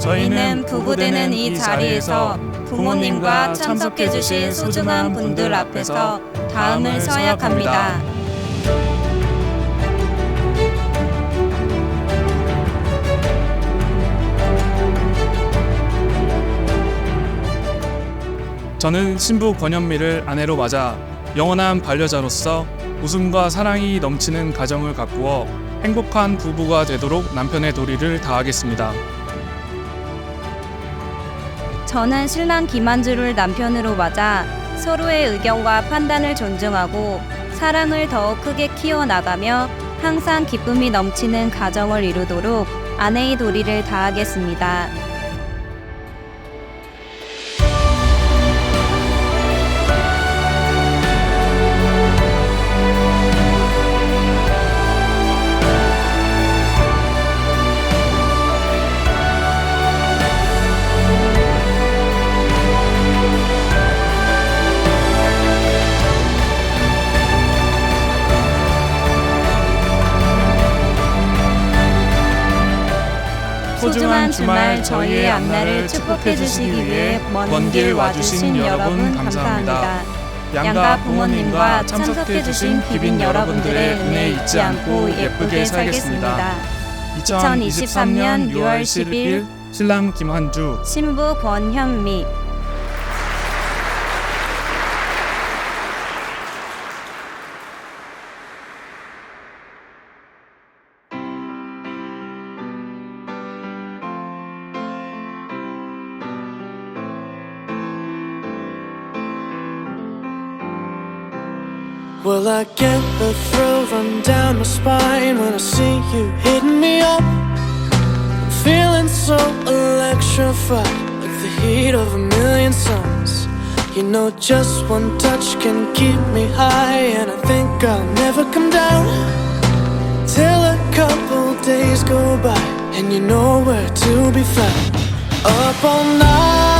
저희는 부부되는 이 자리에서 부모님과 참석해 주신 소중한 분들 앞에서 다음을 서약합니다. 저는 신부 권현미를 아내로 맞아 영원한 반려자로서 웃음과 사랑이 넘치는 가정을 가꾸어 행복한 부부가 되도록 남편의 도리를 다하겠습니다. 저는 신랑 김한주를 남편으로 맞아 서로의 의견과 판단을 존중하고 사랑을 더욱 크게 키워나가며 항상 기쁨이 넘치는 가정을 이루도록 아내의 도리를 다하겠습니다. 소중한 주말 저희의 앞날을 축복해 주시기 위해 먼 길 와주신 여러분 감사합니다. 양가 부모님과 참석해 주신 귀빈 여러분들의 은혜 잊지 않고 예쁘게 살겠습니다. 2023년 6월 10일 신랑 김한주 신부 권현미 Well, I get the thrill run down my spine when I see you hitting me up. I'm feeling so electrified, like the heat of a million suns. You know, just one touch can keep me high, and I think I'll never come down till a couple days go by, and you know where to be found. Up all night,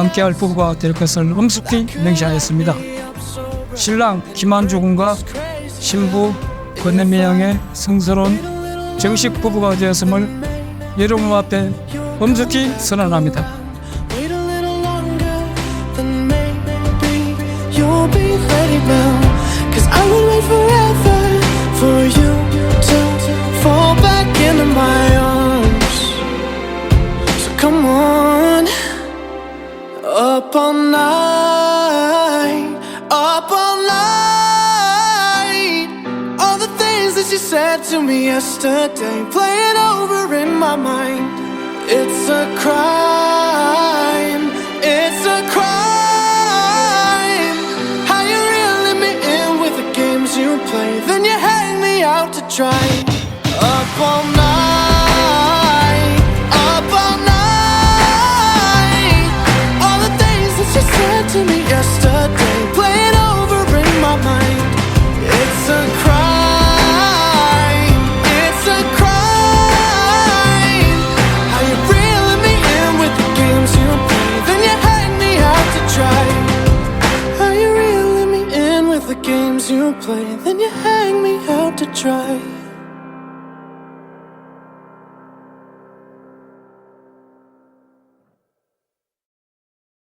함께할 부부가 될 것을 엄숙히 맹세하였습니다. 신랑 김한주 군과 신부 권혜미 양의 성스러운 정식 부부가 되었음을 여러분 앞에 엄숙히 선언합니다. Up all night, up all night. All the things that you said to me yesterday, playing over in my mind. It's a crime. It's a crime. How you reeling me in with the games you play, then you hang me out to dry. Up all night, then you hang me out to dry.